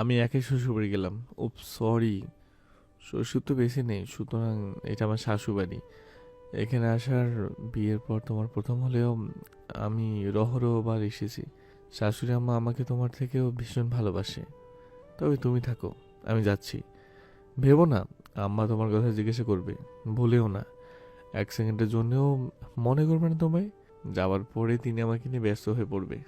আমি একাই শ্বশুরবাড়ি গেলাম। ও সরি শ্বশুর তো বেশি নেই, সুতরাং এটা আমার শাশুবাড়ি এখানে আসার বিয়ের পর তোমার প্রথম হলেও আমি রহরহবার এসেছি। শাশুড়ি আম্মা আমাকে তোমার থেকেও ভীষণ ভালোবাসে। তবে তুমি থাকো, আমি যাচ্ছি। ভেবো না, আম্মা তোমার কথা জিজ্ঞাসা করবে, ভুলেও না। এক সেকেন্ডের জন্যও মনে করবে না তোমায়। যাওয়ার পরে তিনি আমাকে নিয়ে ব্যস্ত হয়ে পড়বে।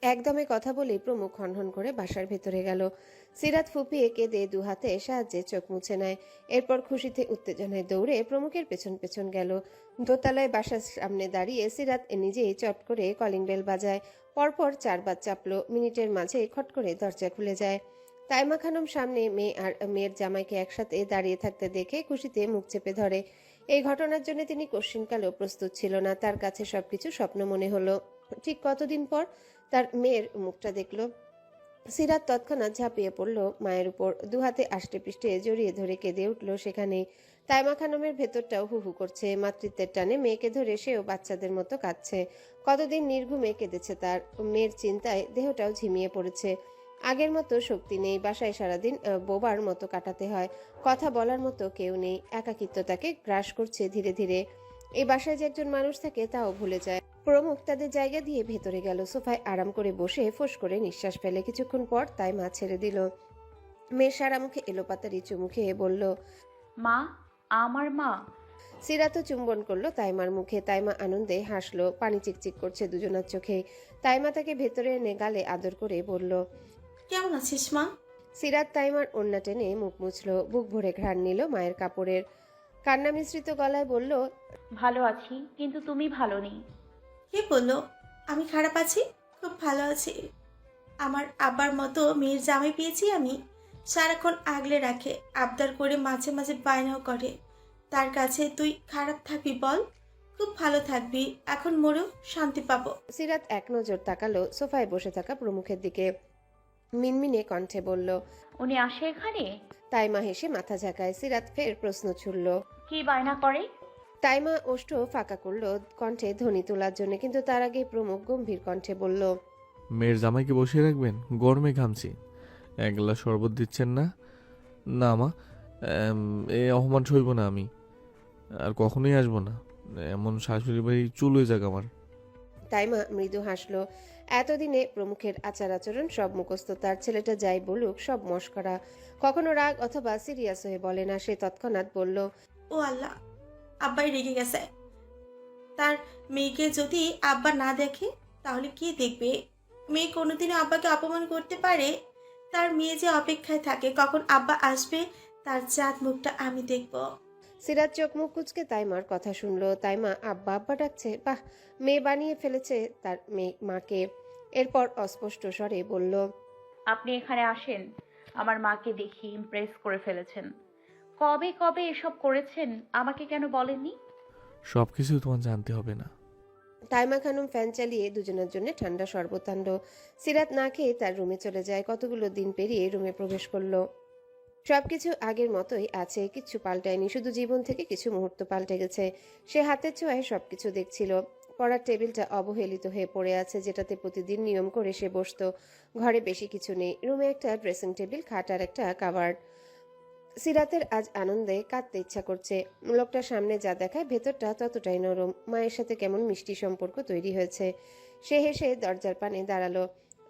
একদমে কথা বলে প্রমুখ হনহন করে বাসার ভেতরে গেল। সিরাত ফুপিয়ে কেঁদে দু হাতে সাহায্যে চোখ মুছে নেয়। এরপর খুশিতে উত্তেজনায় দৌড়ে প্রমুখের পেছন পেছন গেল। দোতলায় বাসার সামনে দাঁড়িয়ে সিরাত নিজেই চট করে কলিং বেল বাজায়। পরপর চারবার চাপলো, মিনিটের মাঝে খট করে দরজা খুলে যায়। তাইমা খানম সামনে মেয়ে আর মেয়ের জামাইকে একসাথে দাঁড়িয়ে থাকতে দেখে খুশিতে মুখ চেপে ধরে। এই ঘটনার জন্য তিনি কোশ্চিনকালেও প্রস্তুত ছিল না, তার কাছে সবকিছু স্বপ্ন মনে হলো। ঠিক কতদিন পর তার মেয়ের মুখটা দেখল। সিরাত তৎক্ষণাৎ ঝাঁপিয়ে পড়ল মায়ের উপর। দুহাতে আষ্টে পৃষ্ঠে জড়িয়ে ধরে কেঁদে উঠল সেখানে তাইমা খানমের ভেতরটাও হু হু করছে। মাতৃত্বের টানে মেয়েকে ধরে সেও বাচ্চাদের মতো কাঁদছে। কতদিন নির্ঘুমে কেঁদেছে তার মেয়ের চিন্তায় দেহটাও ঝিমিয়ে পড়েছে। আগের মতো শক্তি নেই, বাসায় সারাদিন বোবার মতো কাটাতে হয়। কথা বলার মতো কেউ নেই। একাকিত্ব তাকে গ্রাস করছে ধীরে ধীরে। এই বাসায় যে একজন মানুষ থাকে, তাও ভুলে যায়। প্রমুখ তাদের জায়গা দিয়ে ভেতরে গেল। সোফায় আরাম করে বসে ফোঁস করে নিঃশ্বাস ফেলে কিছুক্ষণ পর তাই মা ছেড়ে দিল। মেয়ের সারা মুখে এলোপাতারি চুমুখে বলল মা আমার মা। সিরাতও চুম্বন করল তাইমার মুখে। তাইমা আনন্দে হাসলো পানি চিকচিক করছে দুজনার চোখে। তাইমা তাকে ভেতরে এনে গালে আদর করে বলল কেমন আছিস মা? সিরাত তাইমার ওন্না টেনে মুখ মুছলো বুক ভরে ঘ্রাণ নিল মায়ের কাপড়ের। কান্না মিশ্রিত গলায় বলল ভালো আছি কিন্তু তুমি ভালো নেই। কে বলল? আমি খারাপ আছি? খুব ভালো আছি। আমার আব্বার মতো মেয়ের জামাই পেয়েছি আমি। সারাক্ষণ আগলে রাখে আবদার করে মাঝে মাঝে বায়নাও করে। তার কাছে তুই খারাপ থাকবি বল। খুব ভালো থাকবি। এখন মরেও শান্তি পাবো। সিরাত এক নজর তাকালো সোফায় বসে থাকা প্রমুখের দিকে। মিনমিনে কণ্ঠে বলল উনি আসে এখানে? তাইমা হেসে মাথা ঝাঁকায়। সিরাত ফের প্রশ্ন ছুড়ল কি বায়না করে? তাইমা ওষ্ঠ ফাঁকা করল কণ্ঠে ধ্বনি তোলার জন্য কিন্তু তার আগে প্রমুখ গম্ভীর কণ্ঠে বলল মেয়ের জামাইকে বসিয়ে রাখবেন? গরমে ঘামছি। এক গ্লাস শরবত দিচ্ছেন না? না মা। এম, এ অপমান সইব না আমি। আর কখনোই আসব না। এমন শাশুড়ি বাড়ি চুল হয়ে যাক আমার। তাইমা মৃদু হাসলো। এতদিনে প্রমুখের আচার আচরণ সব মুখস্থ তার ছেলেটা যাই বলুক সব মস্করা। কখনো রাগ অথবা সিরিয়াস হয়ে বলে না সে তৎক্ষণাৎ বলল ও আল্লাহ আব্বাই রেগে গেছে। তার মেয়েকে যদি আব্বা না দেখে তাহলে কি দেখবে? মেয়ে কোনোদিনও আব্বাকে অপমান করতে পারে। তার মেয়ে যে অপেক্ষায় থাকে কখন আব্বা আসবে তার চাঁদ মুখটা আমি দেখব। সিরাজ চোখ মুখ কুচকে তাইমার কথা শুনলো। তাইমা আব্বা আব্বা ডাকছে বাহ মেয়ে বানিয়ে ফেলেছে তার মেয়ে মাকে। এরপর অস্পষ্ট স্বরে বলল আপনি এখানে আসেন। আমার মাকে দেখি ইমপ্রেস করে ফেলেছেন। কবে কবে এসব করেছেন আমাকে কেন বলেননি? সব কিছু তোমার জানতে হবে না। তাইমা খানম ফ্যান চালিয়ে দুজনের জন্য ঠান্ডা আনলো। সিরাত না খেয়ে তার রুমে চলে যায়। কতগুলো দিন পেরিয়ে রুমে প্রবেশ করল। সবকিছু আগের মতোই আছে। কিছু পাল্টায়নি। শুধু জীবন থেকে কিছু মুহূর্ত পাল্টে গেছে। সে হাতের ছোঁয়ায় সবকিছু দেখছিল। পড়ার টেবিলটা অবহেলিত হয়ে পড়ে আছে যেটাতে প্রতিদিন নিয়ম করে সে বসতো। ঘরে বেশি কিছু নেই। রুমে একটা ড্রেসিং টেবিল খাট আর একটা কাভার্ড। সিরাতের আজ আনন্দে কাঁদতে ইচ্ছা করছে। লোকটার সামনে যা দেখায়, ভেতরটা ততটাই নরম। মায়ের সাথে কেমন মিষ্টি সম্পর্ক তৈরি হয়েছে। সে হেসে দরজার পানে দাঁড়াল।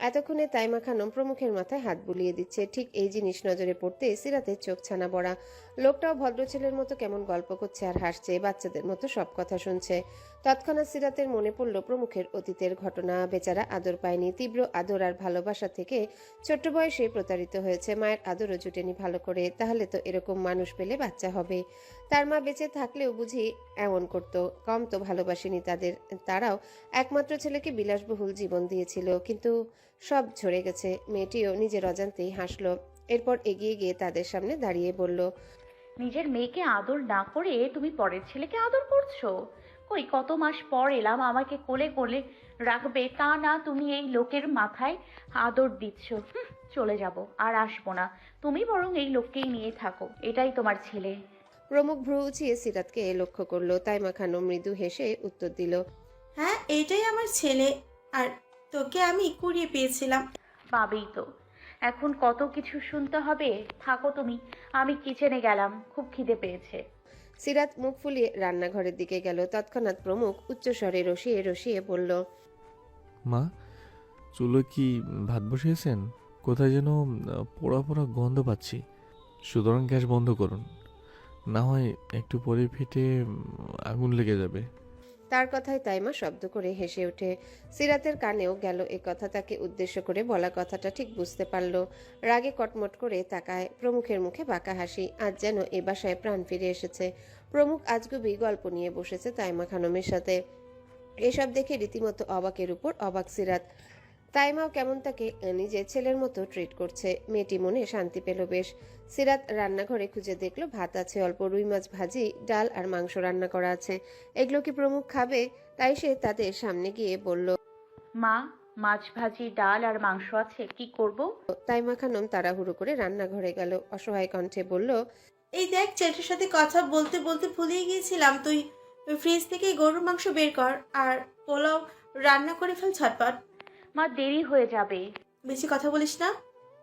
এতক্ষণে তাইমা খানম প্রমুখের মাথায় হাত বুলিয়ে দিচ্ছে। ঠিক এই জিনিস নজরে পড়তে সিরাতের চোখ ছানা বড়া লোকটাও ভদ্র ছেলের মতো কেমন গল্প করছে আর হাসছে, বাচ্চাদের মতো সব কথা শুনছে। তৎক্ষণাৎ সিরাতের মনে পড়ল প্রমুখের অতীতের ঘটনা। বেচারা আদর পায়নি, তীব্র আদর আর ভালোবাসা থেকে ছোট্ট বয়সে প্রতারিত হয়েছে। মায়ের আদরও জুটেনি ভালো করে, তাহলে তো এরকম মানুষ পেলে বাচ্চা হবে। তার মা বেঁচে থাকলেও বুঝি এমন করতো। কম তো ভালোবাসেনি তাদের, তারাও একমাত্র ছেলেকে বিলাসবহুল জীবন দিয়েছিল, কিন্তু সব ঝরে গেছে। মেয়েটিও নিজের অজান্তেই হাসলো, এরপর এগিয়ে গিয়ে তাদের সামনে দাঁড়িয়ে বলল, নিজের মেয়েকে আদর না করে তুমি পরের ছেলেকে আদর করছ? কই কত মাস পর এলাম আমাকে কোলে কোলে রাখবে তা না তুমি এই লোকের মাথায় আদর দিচ্ছ। চলে যাব আর আসব না। তুমি বরং এই লোককেই নিয়ে থাকো এটাই তোমার ছেলে। প্রমুখ ভ্রু উঁচিয়ে সিরাতকে লক্ষ্য করল তাইমা খানম মৃদু হেসে উত্তর দিল হ্যাঁ এইটাই আমার ছেলে আর তোকে আমি কুড়িয়ে পেয়েছিলাম। পাবেই তো। এখন কত কিছু শুনতে হবে? থাকো তুমি আমি কিচেনে গেলাম খুব খিদে পেয়েছে। সিরাত মুখ ফুলিয়ে রান্নাঘরের দিকে গেল। তৎক্ষণাৎ প্রমুখ উচ্চস্বরে রসিয়ে রসিয়ে বলল, মা, চুলো কি ভাত বসিয়েছেন? কোথায় যেন পোড়া পোড়া গন্ধ পাচ্ছি। সুতরাং গ্যাস বন্ধ করুন। না হয় একটু পরে ফেটে আগুন লেগে যাবে। তার কথায় তাইমা শব্দ করে হেসে ওঠে সিরাতের কানেও গেল এ কথা, তাকে উদ্দেশ্য করে বলা কথাটা ঠিক বুঝতে পারল। রাগে কটমট করে তাকায় প্রমুখের মুখে বাঁকা হাসি, আজ যেন এ বাসায় প্রাণ ফিরে এসেছে। প্রমুখ আজগুবি গল্প নিয়ে বসেছে তাইমা খানমের সাথে। এসব দেখে রীতিমতো অবাকের উপর অবাক সিরাত। তাইমাও কেমন তাকে নিজের ছেলের মতো ট্রিট করছে। মেয়েটি মনে শান্তি পেল বেশ। সিরাত রান্নাঘরে খুঁজে দেখল ভাত আছে অল্প রুই মাছ ভাজি ডাল আর মাংস রান্না করা আছে। এগুলো কি প্রমুখ খাবে? তাই সে তাদের সামনে গিয়ে বলল মা মাছ ভাজি ডাল আর মাংস আছে কি করব? তাইমা খানম তাড়াহুড়ো করে রান্নাঘরে গেল। অসহায় কণ্ঠে বলল এই দেখ ছেলেটার সাথে কথা বলতে বলতে ভুলিয়ে গিয়েছিলাম। তুই ফ্রিজ থেকে গরুর মাংস বের কর আর পোলাও রান্না করে ফেল ঝটপট। মা দেরি হয়ে যাবে। বেশি কথা বলিস না।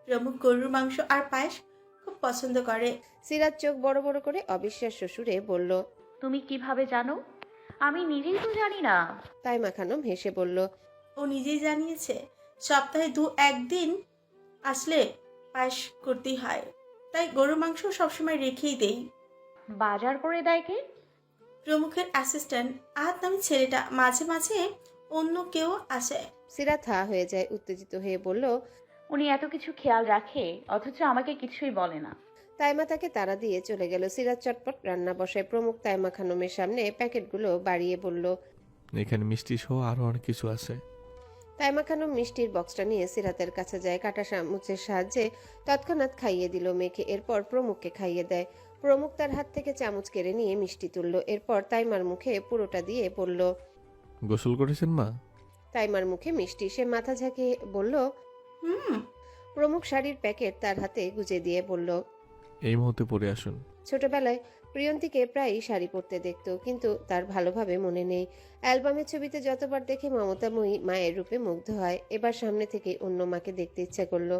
প্রমুখ গরুর মাংস আর পায়েস খুব পছন্দ করে। সিরাজ চোখ বড় বড় করে অবিশ্বাস্য শ্বশুরে বলল তুমি কীভাবে জানো? আমি নিজেই তো জানি না। তাই খানম হেসে বলল ও নিজেই জানিয়েছে সপ্তাহে দু একদিন আসলে পায়েস করতেই হয়। তাই গরুর মাংস সবসময় রেখেই দেই। বাজার করে দেয় কে? প্রমুখের অ্যাসিস্ট্যান্ট আহাত নামে ছেলেটা মাঝে মাঝে অন্য কেউ আসে। সিরাত হা হয়ে যায় উত্তেজিত হয়ে বলল উনি এত কিছু খেয়াল রাখে অথচ আমাকে কিছুই বলে না। তাইমা তাকে তাড়া দিয়ে চলে গেল। সিরাত চটপট রান্না বসায়। প্রমুখ তাইমা খানমের সামনে প্যাকেটগুলো বাড়িয়ে বলল এখানে মিষ্টি সহ আরও অনেক কিছু আছে। তাইমা খানম মিষ্টির বক্সটা নিয়ে সিরাতের কাছে যায়। কাটা চামচের সাহায্যে তৎক্ষণাৎ খাইয়ে দিল মেয়েকে। এরপর প্রমুখকে খাইয়ে দেয়। প্রমুখ তার হাত থেকে চামচ কেড়ে নিয়ে মিষ্টি তুলল। এরপর তাইমার মুখে পুরোটা দিয়ে বলল গোসল করেছেন মা? তাইমার মুখে মিষ্টি সে মাথা ঝাঁকিয়ে বলল হুম। প্রমুখ শাড়ির প্যাকেট তার হাতে গুজে দিয়ে বলল এই মুহূর্তে পরে আসুন। ছোটবেলায় প্রিয়ন্তীকে প্রায়ই শাড়ি পরতে দেখত কিন্তু তার ভালোভাবে মনে নেই। অ্যালবামের ছবিতে যতবার দেখে মমতাময়ী মায়ের রূপে মুগ্ধ হয় এবার সামনে থেকে অন্য মাকে দেখতে ইচ্ছা করল।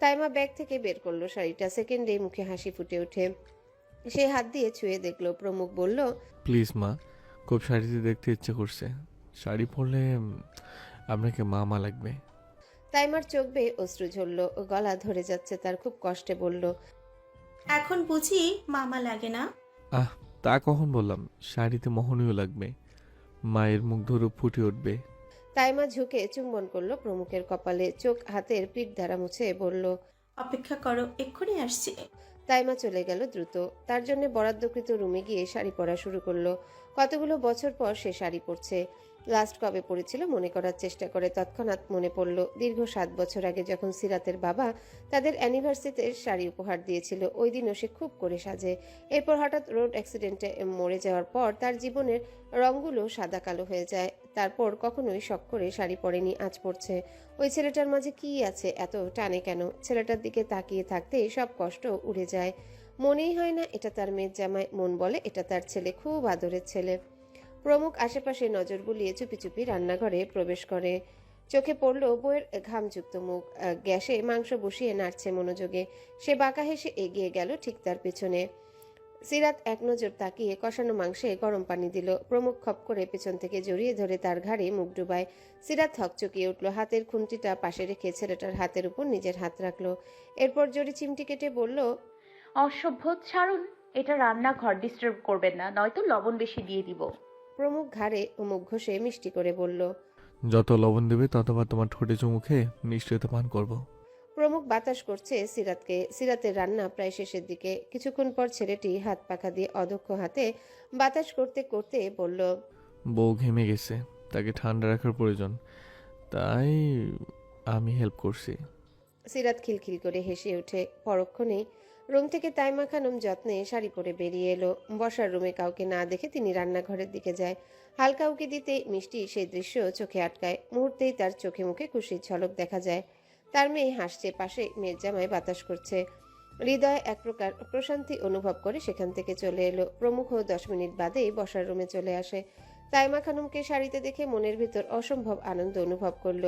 তাই মা ব্যাগ থেকে বের করল শাড়িটা সেকেন্ডে মুখে হাসি ফুটে ওঠে। সে হাত দিয়ে ছুঁয়ে দেখল প্রমুখ বলল প্লিজ মা খুব শাড়িতে দেখতে ইচ্ছে করছে। শাড়ি পরলে আপনাকে মা মা লাগবে। তাইমার চোখ বেয়ে অশ্রু ঝরল গলা ধরে যাচ্ছে তার খুব কষ্টে বলল এখন বুঝি মামা লাগে না? আহ তা কখন বললাম? শাড়িতে মোহনীয় লাগবে। মায়ের মুখ ধরে ফুটে উঠবে। তাইমা ঝুঁকে চুম্বন করল প্রমুখের কপালে চোখ হাতের পিঠ দ্বারা মুছে বলল অপেক্ষা করো এক্ষুনি আসছি। তাইমা চলে গেল দ্রুত। তার জন্য বরাদ্দকৃত রুমে গিয়ে শাড়ি পরা শুরু করল। কতগুলো বছর পর সে শাড়ি পরছে। লাস্ট কবে পড়েছিল মনে করার চেষ্টা করে তৎক্ষণাৎ মনে পড়ল, দীর্ঘ সাত বছর আগে যখন সিরাতের বাবা তাদের অ্যানিভার্সারিতে শাড়ি উপহার দিয়েছিল, ওই দিনও সে খুব করে সাজে। এরপর হঠাৎ রোড অ্যাক্সিডেন্টে মরে যাওয়ার পর তার জীবনের রঙগুলো সাদা কালো হয়ে যায়। তারপর কখনোই শখ করে শাড়ি পরেনি, আজ পড়ছে ওই ছেলেটার মাঝে কি আছে, এত টানে কেন? ছেলেটার দিকে তাকিয়ে থাকতে সব কষ্ট উড়ে যায়। মনেই হয় না, এটা তার মেয়ের জামাই। মন বলে, এটা তার ছেলে, খুব আদরের ছেলে। প্রমুখ আশেপাশে নজর বুলিয়ে চুপি চুপি রান্নাঘরে প্রবেশ করে। চোখে পড়ল বইয়ের ঘামযুক্ত মুখ। গ্যাসে মাংস বসিয়ে নাড়ছে মনোযোগে। সে বাঁকা হেসে এগিয়ে গেল ঠিক তার পেছনে। সিরাত এক নজর তাকিয়ে কষানো মাংসে গরম পানি দিল। প্রমুখ খপ করে পেছন থেকে জড়িয়ে ধরে তার ঘাড়ে মুখ ডুবায়। সিরাত হকচকিয়ে উঠল। হাতের খুন্তিটা পাশে রেখে ছেলেটার হাতের উপর নিজের হাত রাখল। এরপর জড়ি চিমটি কেটে বলল, অসভ্য, ছাড়ুন। এটা রান্নাঘর ডিস্টার্ব করবেন না, নয়তো লবণ বেশি দিয়ে দিব। প্রমুখ ঘাড়ে ও মুখ ঘষে মিষ্টি করে বলল যত লবণ দেবে ততবার তোমার ঠোঁটে চুমুখে নিশ্চয়তা পান করব। প্রমুখ বাতাস করছে সিরাতকে। সিরাতের রান্না প্রায় শেষের দিকে। কিছুক্ষণ পর ছেলেটি হাত পাখা দিয়ে অদক্ষ হাতে বাতাস করতে করতে বলল বউ ঘেমে গেছে তাকে ঠান্ডা রাখার প্রয়োজন তাই আমি হেল্প করছি। সিরাত খিলখিল করে হেসে ওঠে। পরক্ষণেই রুম থেকে তাইমা খানম যত্নে শাড়ি পরে বেরিয়ে এলো। বসার রুমে কাউকে না দেখে তিনি রান্নাঘরের দিকে যায়। হালকা উকি দিতে মিষ্টি সেই দৃশ্য চোখে আটকায়। মুহূর্তেই তার চোখে মুখে খুশির ঝলক দেখা যায়। তার মেয়ে হাসছে, পাশে মেয়ের জামায় বাতাস করছে। হৃদয় এক প্রকার প্রশান্তি অনুভব করে সেখান থেকে চলে এলো। প্রমুখ দশ মিনিট বাদেই বসার রুমে চলে আসে। তাইমা খানুমকে শাড়িতে দেখে মনের ভিতর অসম্ভব আনন্দ অনুভব করল।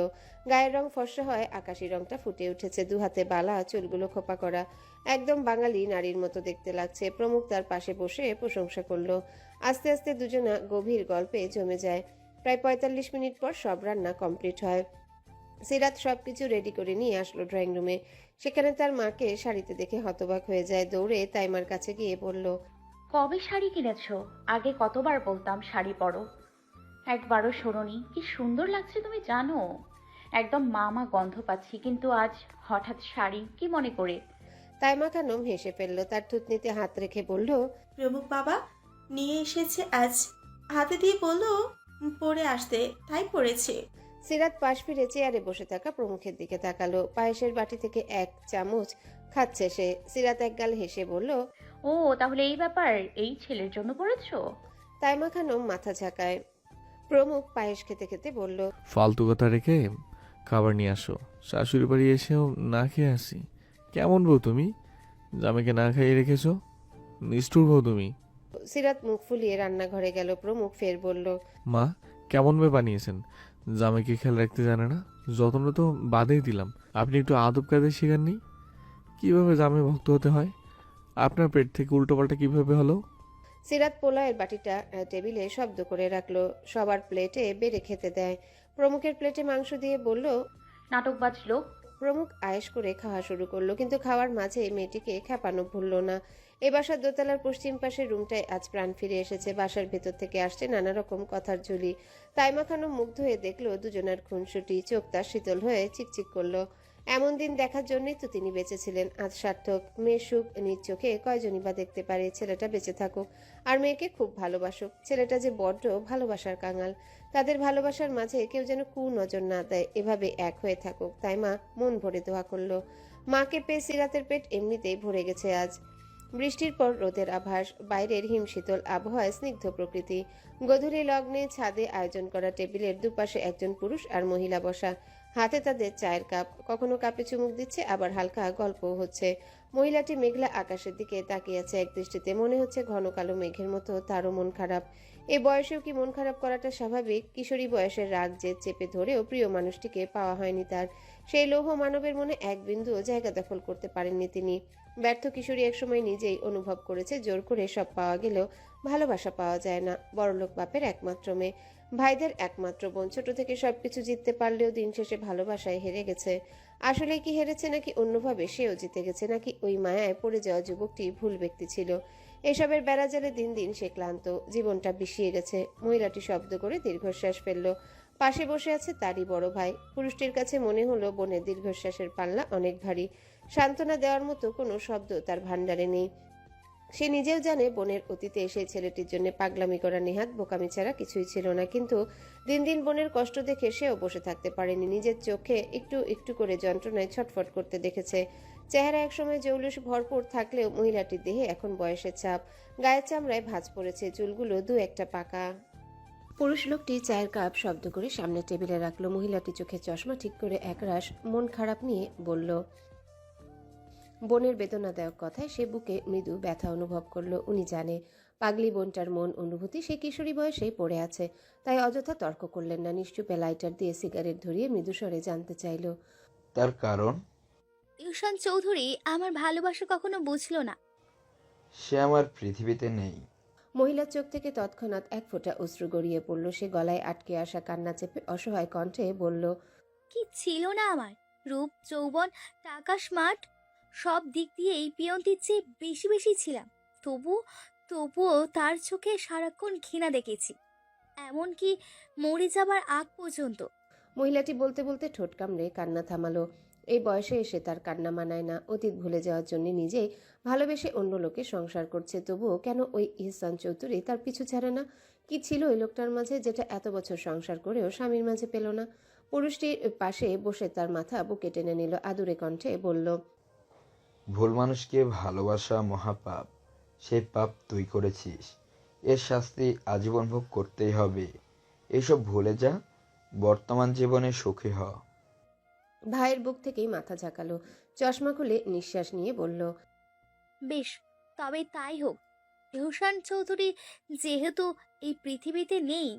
গায়ের রং ফর্সা হয়, আকাশি রংটা ফুটে উঠেছে। দুহাতে বালা, চুলগুলো খোপা করা। একদম বাঙালি নারীর মতো দেখতে লাগছে। প্রমুখ তার পাশে বসে প্রশংসা করল। আস্তে আস্তে দুজনা গভীর গল্পে জমে যায়। প্রায় পঁয়তাল্লিশ মিনিট পর সব রান্না কমপ্লিট হয়। সিরাত সব কিছু রেডি করে নিয়ে আসলো ড্রয়িং রুমে। সেখানে তার মাকে শাড়িতে দেখে হতবাক হয়ে যায়। দৌড়ে তাইমার কাছে গিয়ে বলল কবে শাড়ি কিনেছো? আগে কতবার বলতাম শাড়ি পরো। একবারও শোনোনি কি সুন্দর লাগছে তুমি জানো? একদম মামা গন্ধ পাচ্ছি কিন্তু আজ হঠাৎ শাড়ি কি মনে করে? তাইমা খানম হেসে ফেলল তার থুতনিতে হাত রেখে বলল প্রমুখ বাবা নিয়ে এসেছে আজ। হাতে দিয়ে বলল পরে আসতে তাই পড়েছে সিরাত পাশ ফিরে চেয়ারে বসে থাকা প্রমুখের দিকে তাকালো। পায়েসের বাটি থেকে এক চামচ খাচ্ছে সে। সিরাত একগাল হেসে বলল ও তাহলে এই ব্যাপার এই ছেলের জন্য পড়েছো? তাইমা খানম মাথা ঝাঁকায়। প্রমুখ পায়েস খেতে খেতে বলল ফালতু কথা রেখে খাবার নিয়ে আসো। শাশুড়ি বাড়ি এসেও না খেয়ে আসি। কেমন বউ তুমি? জামাইকে না খাইয়ে রেখেছো? নিষ্ঠুর বউ তুমি। সিরাত মুখ ফুলিয়ে রান্নাঘরে গেল। প্রমুখ ফের বলল মা কেমন মেয়ে বানিয়েছেন? জামাইকে খেয়াল রাখতে জানে না। যত্ন তো বাদেই দিলাম। আপনি একটু আদব কাদের শেখাননি? কীভাবে জামাই ভক্ত হতে হয়? আপনার পেট থেকে উল্টোপাল্টা কীভাবে হলো? সিরাত পোলায়ের বাটিটা টেবিলে শব্দ করে রাখল সবার প্লেটে বেড়ে খেতে দেয়। প্রমুখের প্লেটে মাংস দিয়ে বলল নাটকবাজ লোক। প্রমুখ আয়েস করে খাওয়া শুরু করল কিন্তু খাওয়ার মাঝে মেয়েটিকে খেপানো ভুলল না। এ বাসার দোতলার পশ্চিম পাশের রুমটায় আজ প্রাণ ফিরে এসেছে বাসার ভেতর থেকে আসছে নানা রকম কথার ঝুলি। তাইমা খানম মুগ্ধ হয়ে দেখল দুজনার খুনসুটি চোখ তার শীতল হয়ে চিকচিক করল। এমন দিন দেখার জন্যই তো তিনি বেঁচেছিলেন। আজ সার্থক। মেয়ে সুখ নিজ চোখে কয়জনই বা দেখতে পারে? ছেলেটা বেঁচে থাকুক। আর মেয়েকে খুব ভালোবাসুক। ছেলেটা যে বড্ড ভালোবাসার কাঙাল। তাদের ভালোবাসার মাঝে কেউ যেন কু নজর না দেয়। এভাবে এক হয়ে থাকুক। তাই মা মন ভরে দোয়া করল। মাকে পেয়ে সিরাতের পেট এমনিতেই ভরে গেছে আজ। বৃষ্টির পর রোদের আভাস, বাইরের হিমশীতল আবহাওয়ায় স্নিগ্ধ প্রকৃতি। গধূলি লগ্নে ছাদে আয়োজন করা টেবিলের দুপাশে একজন পুরুষ আর মহিলা বসা। হাতে তাদের চায়ের কাপ। কখনো কাপে চুমুক দিচ্ছে, আবার হালকা গল্প হচ্ছে। মহিলাটি মেঘলা আকাশের দিকে তাকিয়ে আছে এক দৃষ্টিতে। মনে হচ্ছে ঘন কালো মেঘের মতো তারও মন খারাপ। এ বয়সেও কি মন খারাপ করাটা স্বাভাবিক? কিশোরী বয়সের রাগ যে চেপে ধরেও প্রিয় মানুষটিকে পাওয়া হয়নি তার। সেই লৌহ মানবের মনে এক বিন্দুও জায়গা দখল করতে পারেননি তিনি। ব্যর্থ কিশোরী একসময় নিজেই অনুভব করেছে, জোর করে সব পাওয়া গেলেও ভালোবাসা পাওয়া যায় না। বড়লোক বাপের একমাত্র মেয়ে। ভাইদের একমাত্র বোন। ছোট থেকে সবকিছু জিততে পারলেও দিন শেষে ভালোবাসায় হেরে গেছে। আসলে কি হেরেছে নাকি অন্যভাবে সেও জিতে গেছে নাকি ওই মায়ায় পড়ে যাওয়া যুবকটি ভুল ব্যক্তি ছিল। এসবের বেড়াজালে দিন দিন সে ক্লান্ত। জীবনটা বিষিয়ে গেছে। মহিলাটি শব্দ করে দীর্ঘশ্বাস ফেলল। পাশে বসে আছে তারই বড় ভাই। পুরুষটির কাছে মনে হলো বোনের দীর্ঘশ্বাসের পাল্লা অনেক ভারী। সান্ত্বনা দেওয়ার মতো কোনো শব্দ তার ভাণ্ডারে নেই। সে নিজেও জানে বোনের অতীতে সেই ছেলেটির জন্য পাগলামি করা নেহাত বোকামি ছাড়া কিছুই ছিল না, কিন্তু দিন দিন বোনের কষ্ট দেখে সেও বসে থাকতে পারেনি। নিজের চোখে একটু একটু করে যন্ত্রণায় ছটফট করতে দেখেছে। চেহারা একসময় জৌলুস ভরপুর থাকলেও মহিলাটির দেহে এখন বয়সের ছাপ গায়ের চামড়ায় ভাঁজ পড়েছে, চুলগুলো দু একটা পাকা। পুরুষ লোকটি চায়ের কাপ শব্দ করে সামনে টেবিলে রাখল। মহিলাটি চোখে চশমা ঠিক করে একরাশ মন খারাপ নিয়ে বলল বোনের বেদনাদায়ক কথায় সে বুকে মৃদু ব্যথা অনুভব করল। উনি জানে পাগলি বোনটার মন অনুভূতি সে কিশোরী বয়সেই পড়ে আছে তাই অযথা তর্ক করলেন না। নিশ্চুপে লাইটার দিয়ে সিগারেট ধরিয়ে মৃদুস্বরে জানতে চাইল তার কারণ? ইউশান চৌধুরী আমার ভালোবাসা কখনো বুঝলো না। সে আমার পৃথিবীতে নেই। মহিলার চোখ থেকে তৎক্ষণাৎ এক ফোঁটা অশ্রু গড়িয়ে পড়ল। সে গলায় আটকে আসা কান্না চেপে অসহায় কণ্ঠে বলল কি ছিল না আমার? রূপ যৌবন টাকা স্মার্ট সব দিক দিয়ে এই পিয়ন্তির চেয়ে বেশি বেশি ছিলাম। তবু, তবুও তার চোখে সারাক্ষণ ঘৃণা দেখেছি। এমনকি মরে যাবার আগ পর্যন্ত। মহিলাটি বলতে বলতে ঠোঁট কামড়ে কান্না থামালো। এই বয়সে এসে তার কান্না মানায় না। অতীত ভুলে যাওয়ার জন্য নিজেই ভালোবেসে অন্য লোকে সংসার করছে। তবুও কেন ওই ইহসান চৌধুরী তার পিছু ছাড়ে না? কি ছিল ওই লোকটার মাঝে যেটা এত বছর সংসার করেও স্বামীর মাঝে পেল না? পুরুষটির পাশে বসে তার মাথা বুকে টেনে নিল। আদুরে কণ্ঠে বলল ভুল মানুষকে ভালোবাসা মহাপাপ সেই পাপ তুই করেছিস। এর শাস্তি আজীবন ভোগ করতেই হবে। এসব ভুলে যা বর্তমান জীবনে সুখী হ। ভাইয়ের বুক থেকেই মাথা ঝাঁকালো। চশমা খুলে নিঃশ্বাস নিয়ে বলল বেশ তবে তাই হোক। ইউশান চৌধুরী যেহেতু এই পৃথিবীতে নেই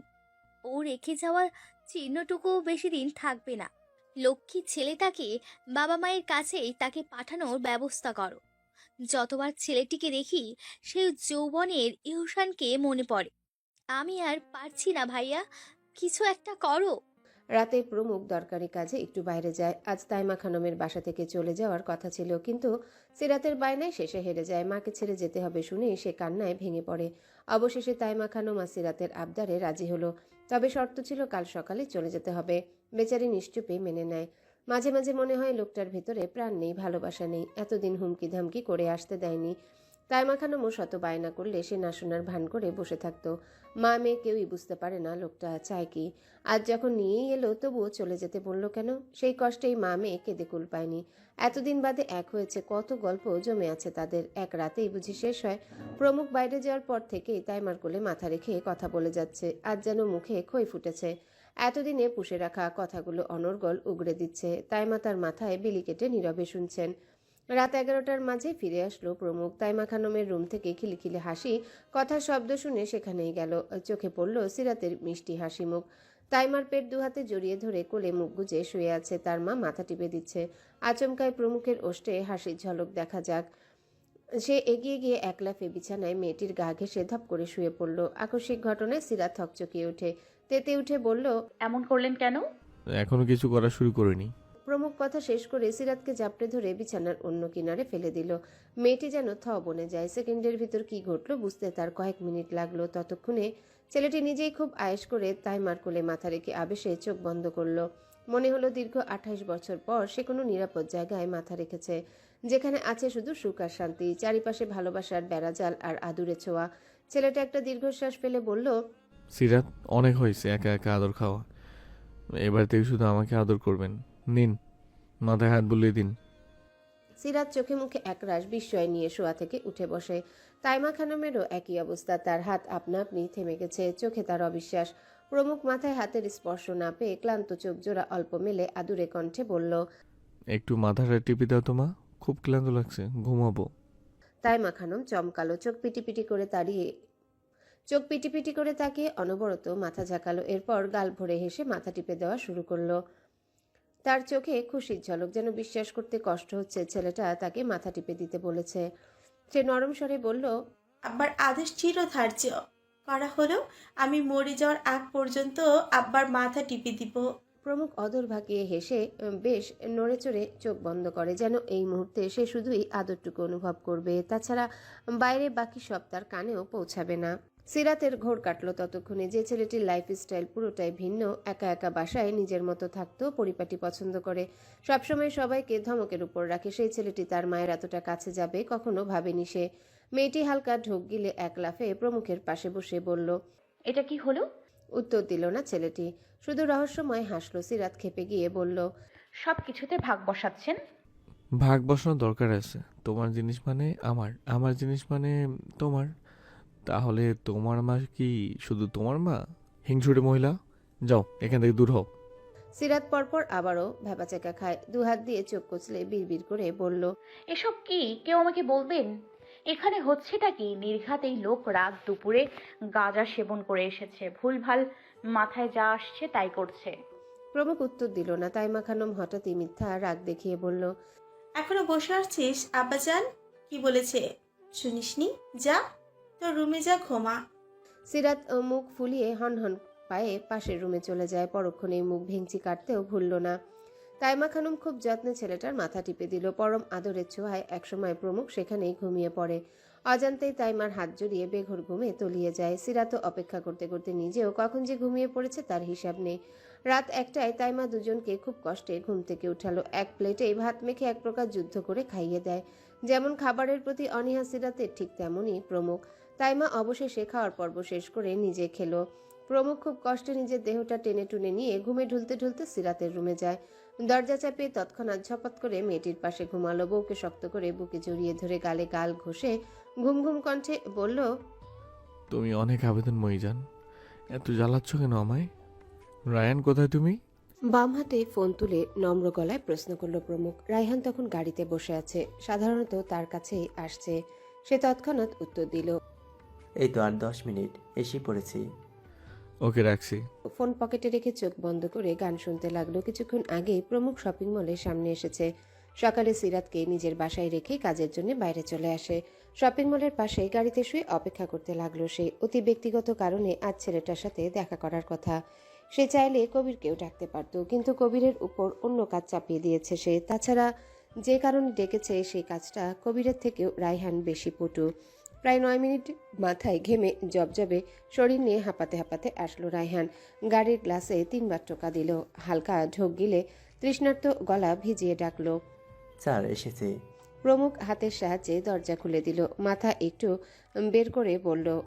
ও রেখে যাওয়া চিহ্নটুকু বেশি দিন থাকবে না। লক্ষ্মী ছেলেটাকে বাবা মায়ের কাছেই তাকে পাঠানোর ব্যবস্থা করো। যতবার ছেলেটিকে দেখি, সেই যৌবনের ইহসানকে মনে পড়ে। আমি আর পারছি না ভাইয়া, কিছু একটা করো। রাতে প্রমুখ দরকারি কাজে একটু বাইরে যায়। আজ তাইমা খানমের বাসা থেকে চলে যাওয়ার কথা ছিল, কিন্তু সিরাতের বায়নায় শেষে হেরে যায়। মাকে ছেড়ে যেতে হবে শুনেই সে কান্নায় ভেঙে পড়ে। অবশেষে তাইমা খানম আর সিরাতের আবদারে রাজি হলো। তবে শর্ত ছিল, কাল সকালে চলে যেতে হবে। বেচারি নিশ্চুপে মেনে নেয়। মাঝে মাঝে মনে হয় লোকটার ভিতরে প্রাণ নেই, ভালোবাসা নেই। এতদিন হুমকি ধামকি করে আসতে দেয়নি। তাইমা খানমও শত বায়না করলে সে না শোনার ভান করে বসে থাকতো। মা মেয়ে কেউই বুঝতে পারে না লোকটা চায় কি। আজ যখন নিয়েই এলো, তবুও চলে যেতে বলল কেন? সেই কষ্টেই মা মেয়ে কেঁদে কুল পায়নি। এতদিন বাদে এক হয়েছে, কত গল্প জমে আছে তাদের। এক রাতেই বুঝি শেষ হয়। প্রমুখ বাইরে যাওয়ার পর থেকেই তাইমার কোলে মাথা রেখে কথা বলে যাচ্ছে। আজ যেন মুখে খই ফুটেছে। এতদিনে পুষে রাখা কথাগুলো অনর্গল উগড়ে দিচ্ছে। তাইমা তার মাথায় বিলি কেটে নীরবে শুনছেন। রাত এগারোটার মাঝে ফিরে আসলো প্রমুখ। তাইমা খানমের রুম থেকে খিলিখিলি হাসি কথার শব্দ শুনে সেখানেই গেল। চোখে পড়ল সিরাতের মিষ্টি হাসি মুখ। তাইমার পেট দুহাতে জড়িয়ে ধরে কোলে মুখ গুজে শুয়ে আছে। তার মা মাথা টিপে দিচ্ছে। আচমকায় প্রমুখের ওষ্ঠে হাসির ঝলক দেখা যাক। সে এগিয়ে গিয়ে একলাফে বিছানায় মেয়েটির গা ঘেসে ধপ করে শুয়ে পড়ল। আকস্মিক ঘটনায় সিরাত থকচকিয়ে ওঠে। তেতে উঠে বলল এমন করলেন কেন? এখনও কিছু করা শুরু করিনি। প্রমুখ কথা শেষ করে সিরাতকে জাপটে ধরে বিছানার অন্য কিনারে ফেলে দিল। মেয়েটি যেন থ বনে যায় সেকেন্ডের ভিতর কি ঘটলো বুঝতে তার কয়েক মিনিট লাগল। ততক্ষণে ছেলেটি নিজেই খুব আয়েস করে তাইমার কোলে মাথা রেখে আবেশে চোখ বন্ধ করল। মনে হলো দীর্ঘ আঠাশ বছর পর সে কোনো নিরাপদ জায়গায় মাথা রেখেছে যেখানে আছে শুধু সুখ আর শান্তি চারিপাশে ভালোবাসার বেড়াজাল আর আদুরে ছোঁয়া। ছেলেটা একটা দীর্ঘশ্বাস ফেলে বলল সিরাত অনেক হয়েছে একা একা আদর খাওয়া। এবার থেকে শুধু আমাকে আদর করবেন। নিন মাথায় হাত বুলিয়ে দিন। সিরাত চোখে মুখে একরাশ বিস্ময় নিয়ে শোয়া থেকে উঠে বসে। তাইমা খানমেরও একই অবস্থা তার হাত আপনা আপনি থেমে গেছে চোখে তার অবিশ্বাস। প্রমুখ মাথায় হাতের স্পর্শ না পেয়ে ক্লান্ত চোখ জোড়া অল্প মেলে আদুরে কণ্ঠে বলল একটু মাথাটা টিপে দাও তোমা খুব ক্লান্ত লাগছে ঘুমাবো। তাইমা খানম চমকালো চোখ পিটিপিটি করে তাড়িয়ে চোখ পিটিপিটি করে তাকে অনবরত মাথা ঝাঁকালো এরপর গাল ভরে হেসে মাথা টিপে দেওয়া শুরু করল। তার চোখে খুশির ঝলক যেন বিশ্বাস করতে কষ্ট হচ্ছে ছেলেটা তাকে মাথা টিপে দিতে বলেছে। সে নরম স্বরে বলল আব্বার আদেশ চিরধার্য। করা হলো আমি মরে যাওয়ার আগ পর্যন্ত আব্বার মাথা টিপে দিব। প্রমুখ অদর ভাগিয়ে হেসে বেশ নড়েচড়ে চোখ বন্ধ করে যেন এই মুহূর্তে সে শুধুই আদরটুকু অনুভব করবে। তাছাড়া বাইরে বাকি সব তার কানেও পৌঁছাবে না। সিরাতের ঘোর কাটলো ততক্ষণে। যে ছেলেটির লাইফস্টাইল পুরোটাই ভিন্ন একা একা বাসায় নিজের মতো থাকতো পরিপাটি পছন্দ করে। সবসময় সবাইকে ধমকের উপর রাখে। সেই ছেলেটি তার মায়ের এতটা কাছে যাবে কখনো ভাবেনি সে। মেয়েটি হালকা ঢোক গিলে এক লাফে প্রমুখের পাশে বসে বলল এটা কি হলো? উত্তর দিল না ছেলেটি। শুধু রহস্যময় হাসলো। সিরাত খেপে গিয়ে বলল সব কিছুতে ভাগ বসাচ্ছেন? ভাগ বসানোর দরকার আছে। তোমার জিনিস মানে আমার। আমার জিনিস মানে তোমার। তাহলে তোমার মা কি শুধু তোমার মা? হিংসুটে মহিলা যাও এখান থেকে দূর হও। সিরাত পরপর আবারও ভেপাচাকা খায়। দুহাত দিয়ে চোখ কচলে বিড়বিড় করে বলল এসব কি? কেউ আমাকে বলবেন? এখানে হচ্ছেটা কি? নির্ঘাত এই লোক রাত দুপুরে গাঁজা সেবন করে এসেছে। ভুলভাল মাথায় যা আসছে তাই করছে। প্রমুখ উত্তর দিল না। তাইমা খানম হঠাৎই মিথ্যা রাগ দেখিয়ে বলল এখনও বসে আসছিস আব্বাজান? কি বলেছে? শুনিসনি? যা তোর রুমে যা ঘুমা সিরাত মুখ ফুলিয়ে হন হন পায়ে পাশের রুমে চলে যায়। পরক্ষণেই মুখ ভেঙচি কাটতেও ভুলল না। তাইমা খানুম খুব যত্নে ছেলেটার মাথা টিপে দিল। পরম আদরের ছোঁয়ায় একসময় প্রমুখ সেখানেই ঘুমিয়ে পড়ে। অজান্তেই তাইমার হাত জড়িয়ে বেঘর ঘুমে তলিয়ে যায়। সিরাতও অপেক্ষা করতে করতে নিজেও কখন যে ঘুমিয়ে পড়েছে তার হিসাব নেই। রাত একটায় তাইমা দুজনকে খুব কষ্টে ঘুম থেকে উঠালো। এক প্লেটেই ভাত মেখে এক প্রকার যুদ্ধ করে খাইয়ে দেয়। যেমন খাবারের প্রতি অনীহা সিরাতের ঠিক তেমনই প্রমুখ। তাইমা অবশেষে খাওয়ার পর্ব শেষ করে নিজে খেলো। প্রমুখ খুব কষ্টে নিজের দেহটা টেনে টুনে নিয়ে ঘুমে ঢুলতে ঢুলতে সিরাতের রুমে যায়। দরজা চাপিয়ে তৎক্ষণাৎ ঝপাত করে মেয়েটির পাশে ঘুমালো। বউকে শক্ত করে বুকে জড়িয়ে ধরে গালে গাল ঘষে ঘুম ঘুম কণ্ঠে বলল তুমি অনেক আবেদন মই যান এত জ্বালাচ্ছ কেন আমায়? রায়ান কোথায় তুমি? বাম হাতে ফোন তুলে নম্র গলায় প্রশ্ন করল প্রমুখ। রায়হান তখন গাড়িতে বসে আছে। সাধারণত তার কাছেই আসছে। সে তৎক্ষণাৎ উত্তর দিল এই তো আর দশ মিনিট এসে পড়েছি। ওকে রাখছি। ফোন পকেটে রেখে চোখ বন্ধ করে গান শুনতে লাগল। কিছুক্ষণ আগেই প্রমুখ শপিং মলের সামনে এসেছে। সকালে সিরাতকে নিজের বাসায় রেখে কাজের জন্য বাইরে চলে আসে। শপিং মলের পাশে গাড়িতে শুয়ে অপেক্ষা করতে লাগল সে। অতি ব্যক্তিগত কারণে আজ ছেলেটার সাথে দেখা করার কথা। সে চাইলে কবিরকেও ডাকতে পারত কিন্তু কবিরের উপর অন্য কাজ চাপিয়ে দিয়েছে সে। তাছাড়া যে কারণে ডেকেছে সেই কাজটা কবিরের থেকেও রায়হান বেশি পটু। প্রায় নয় মিনিট মাথায় ঘেমে জবজবে শরীর নিয়ে হাঁপাতে হাঁপাতে আসলো রায়হান। গাড়ির গ্লাসে তিনবার টোকা দিল। হালকা ঢোক গিলে তৃষ্ণার্ত গলা ভিজিয়ে ডাকলো। স্যার এসেছে। প্রমুখ হাতের সাহায্যে দরজা খুলে দিল। মাথা একটু বের করে বলল